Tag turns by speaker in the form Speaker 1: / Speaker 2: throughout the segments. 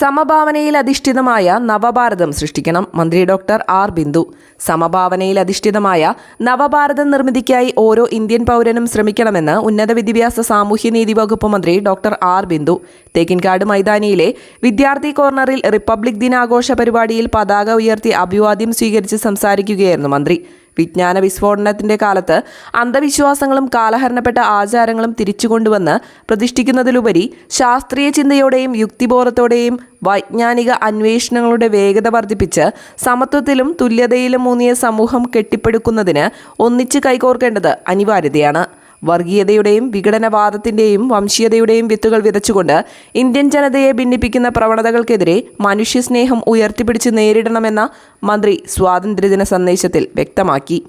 Speaker 1: സമഭാവനയിൽ അധിഷ്ഠിതമായ നവഭാരതം സൃഷ്ടിക്കണം. മന്ത്രി ഡോക്ടർ ആർ ബിന്ദു. സമഭാവനയിൽ അധിഷ്ഠിതമായ നവഭാരത നിർമ്മിതിക്കായി ഓരോ ഇന്ത്യൻ പൗരനും ശ്രമിക്കണമെന്ന് ഉന്നത വിദ്യാഭ്യാസ സാമൂഹ്യനീതി വകുപ്പ് മന്ത്രി ഡോക്ടർ ആർ ബിന്ദു. തേക്കിൻകാട് മൈതാനിയിലെ വിദ്യാർത്ഥി കോർണറിൽ റിപ്പബ്ലിക് ദിനാഘോഷ പരിപാടിയിൽ പതാക ഉയർത്തി അഭിവാദ്യം സ്വീകരിച്ച് സംസാരിക്കുകയായിരുന്നു മന്ത്രി. വിജ്ഞാന വിസ്ഫോടനത്തിന്റെ കാലത്ത് അന്ധവിശ്വാസങ്ങളും കാലഹരണപ്പെട്ട ആചാരങ്ങളും തിരിച്ചുകൊണ്ടുവന്ന് പ്രതിഷ്ഠിക്കുന്നതിലുപരി ശാസ്ത്രീയ ചിന്തയോടെയും യുക്തിബോധത്തോടെയും വൈജ്ഞാനിക അന്വേഷണങ്ങളുടെ വേഗത വർദ്ധിപ്പിച്ച് സമത്വത്തിലും തുല്യതയിലും ഊന്നിയ സമൂഹം കെട്ടിപ്പടുക്കുന്നതിന് ഒന്നിച്ച് കൈകോർക്കേണ്ടത് അനിവാര്യതയാണ്. വർഗീയതയുടെയും വിഘടനവാദത്തിന്റെയും വംശീയതയുടെയും വിത്തുകൾ വിതച്ചുകൊണ്ട് ഇന്ത്യൻ ജനതയെ ഭിന്നിപ്പിക്കുന്ന പ്രവണതകൾക്കെതിരെ മനുഷ്യസ്നേഹം ഉയർത്തിപ്പിടിച്ച് നേരിടണമെന്ന മന്ത്രി സ്വാതന്ത്ര്യദിന സന്ദേശത്തിൽ വ്യക്തമാക്കി.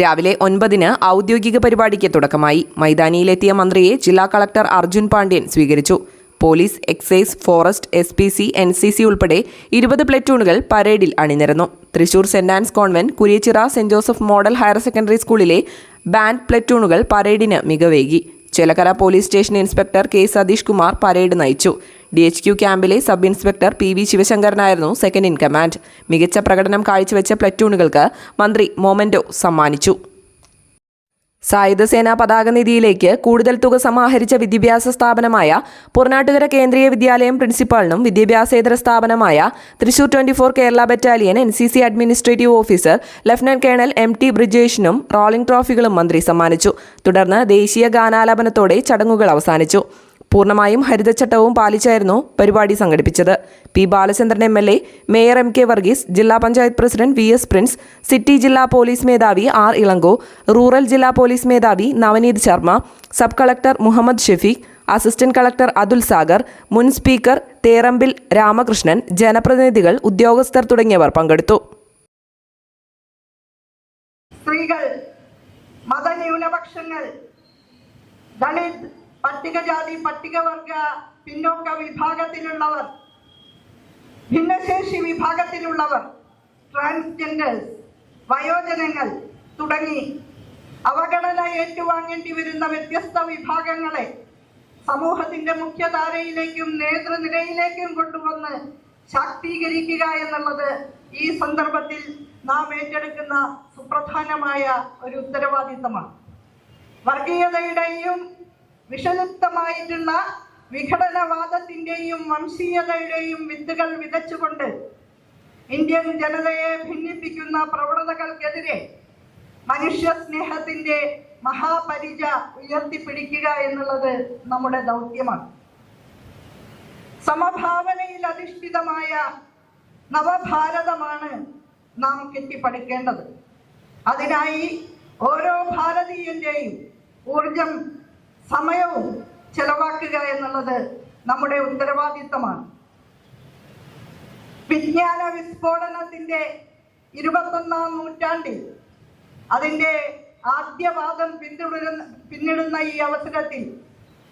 Speaker 1: രാവിലെ ഒൻപതിന് ഔദ്യോഗിക പരിപാടിക്ക് തുടക്കമായി. മൈതാനിയിലെത്തിയ മന്ത്രിയെ ജില്ലാ കളക്ടർ അർജുൻ പാണ്ഡ്യൻ സ്വീകരിച്ചു. Police excise forest S P C N C C ഉൾപ്പെടെ ഇരുപത് പ്ലറ്റൂണുകൾ പരേഡിൽ അണിനിരന്നു. Thrissur saint Ann's convent Kuriachira saint Joseph model higher secondary സ്കൂളിലെ ബാൻഡ് പ്ലറ്റൂണുകൾ പരേഡിന് മികവേകി. Chelakkara police station inspector K Satheesh Kumar parade നയിച്ചു. ഡി എച്ച് ക്യു ക്യാമ്പിലെ സബ് ഇൻസ്പെക്ടർ പി വി ശിവശങ്കരനായിരുന്നു സെക്കൻഡ് ഇൻ കമാൻഡ് മികച്ച പ്രകടനം കാഴ്ചവെച്ച പ്ലറ്റൂണുകൾക്ക് മന്ത്രി മൊമെന്റോ സമ്മാനിച്ചു. സായുധ സേനാ പതാക നിധിയിലേക്ക് കൂടുതൽ തുക സമാഹരിച്ച വിദ്യാഭ്യാസ സ്ഥാപനമായ പുറനാട്ടുകര കേന്ദ്രീയ വിദ്യാലയം പ്രിൻസിപ്പാളിനും വിദ്യാഭ്യാസേതര സ്ഥാപനമായ Thrissur twenty four Kerala battalion N C C administrative officer lieutenant colonel M T ബ്രിജേഷിനും rolling ട്രോഫികളും മന്ത്രി സമ്മാനിച്ചു. തുടർന്ന് ദേശീയ ഗാനാലാപനത്തോടെ ചടങ്ങുകൾ അവസാനിച്ചു. പൂർണമായും ഹരിതച്ചട്ടവും പാലിച്ചായിരുന്നു പരിപാടി സംഘടിപ്പിച്ചത്. P. Balachandran M. L. A mayor M. K. Varghese ജില്ലാ panchayat president V. S. Prince city ജില്ലാ പോലീസ് മേധാവി ആർ. ഇളങ്കോ റൂറൽ ജില്ലാ പോലീസ് മേധാവി Navneet Sharma sub collector Muhammad Shefeek assistant collector Athul Sagar മുൻ സ്പീക്കർ തേറമ്പിൽ രാമകൃഷ്ണൻ ജനപ്രതിനിധികൾ ഉദ്യോഗസ്ഥർ തുടങ്ങിയവർ പങ്കെടുത്തു.
Speaker 2: സ്ത്രീകൾ മതന്യൂനപക്ഷങ്ങൾ ദളിത് പട്ടികജാതി പട്ടികവർഗ പിന്നോക്ക വിഭാഗത്തിലുള്ളവർ ഭിന്നശേഷി വിഭാഗത്തിലുള്ളവർ ട്രാൻസ്ജെൻഡേഴ്സ് വയോജനങ്ങൾ തുടങ്ങി അവഗണന ഏറ്റുവാങ്ങേണ്ടി വരുന്ന വ്യത്യസ്ത വിഭാഗങ്ങളെ സമൂഹത്തിന്റെ മുഖ്യധാരയിലേക്കും നേതൃനിരയിലേക്കും കൊണ്ടുവന്ന് ശാക്തീകരിക്കുക എന്നുള്ളത് ഈ സന്ദർഭത്തിൽ നാം ഏറ്റെടുക്കുന്ന സുപ്രധാനമായ ഒരു ഉത്തരവാദിത്തമാണ്. വർഗീയതയുടെയും വിഷലിപ്തമായിട്ടുള്ള വിഘടനവാദത്തിന്റെയും വംശീയതയുടെയും വിത്തുകൾ വിതച്ചുകൊണ്ട് ഇന്ത്യൻ ജനതയെ ഭിന്നിപ്പിക്കുന്ന പ്രവണതകൾക്കെതിരെ മനുഷ്യ സ്നേഹത്തിന്റെ മഹാപരിച ഉയർത്തിപ്പിടിക്കുക എന്നുള്ളത് നമ്മുടെ ദൗത്യമാണ്. സമഭാവനയിൽ അധിഷ്ഠിതമായ നവഭാരതമാണ് നാം കെട്ടിപ്പടുക്കേണ്ടത്. അതിനായി ഓരോ ഭാരതീയന്റെയും ഊർജം സമയവും ചെലവാക്കുക എന്നുള്ളത് നമ്മുടെ ഉത്തരവാദിത്തമാണ്. വിജ്ഞാന വിസ്ഫോടനത്തിന്റെ ഇരുപത്തൊന്നാം നൂറ്റാണ്ടിൽ അതിന്റെ ആദ്യവാദം പിന്തുടരുന്ന പിന്നിടുന്ന ഈ അവസരത്തിൽ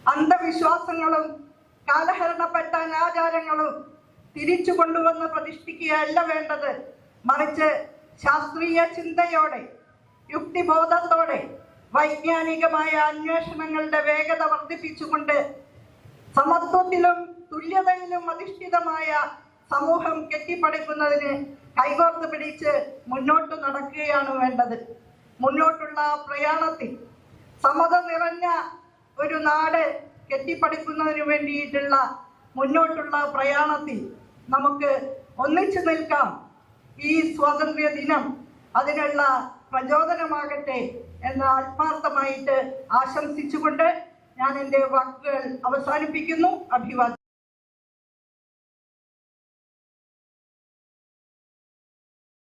Speaker 2: അന്ധവിശ്വാസങ്ങളും കാലഹരണപ്പെട്ട അനാചാരങ്ങളും തിരിച്ചു കൊണ്ടുവന്ന് പ്രതിഷ്ഠിക്കുകയല്ല വേണ്ടത്. മറിച്ച് ശാസ്ത്രീയ ചിന്തയോടെ യുക്തിബോധത്തോടെ വൈജ്ഞാനികമായ അന്വേഷണങ്ങളുടെ വേഗത വർദ്ധിപ്പിച്ചുകൊണ്ട് സമത്വത്തിലും തുല്യതയിലും അധിഷ്ഠിതമായ സമൂഹം കെട്ടിപ്പടുക്കുന്നതിന് കൈകോർത്ത് പിടിച്ച് മുന്നോട്ട് നടക്കുകയാണ് വേണ്ടത്. മുന്നോട്ടുള്ള പ്രയാണത്തിൽ സമത നിറഞ്ഞ ഒരു നാട് കെട്ടിപ്പടുക്കുന്നതിന് വേണ്ടിയിട്ടുള്ള മുന്നോട്ടുള്ള പ്രയാണത്തിൽ നമുക്ക് ഒന്നിച്ചു നിൽക്കാം. ഈ സ്വാതന്ത്ര്യ ദിനം അതിനുള്ള പ്രചോദനമാകട്ടെ എന്ന് ആത്മാർത്ഥമായിട്ട് ആശംസിച്ചുകൊണ്ട് ഞാൻ എന്റെ വാക്കുകൾ അവസാനിപ്പിക്കുന്നു. അഭിവാദ്യം.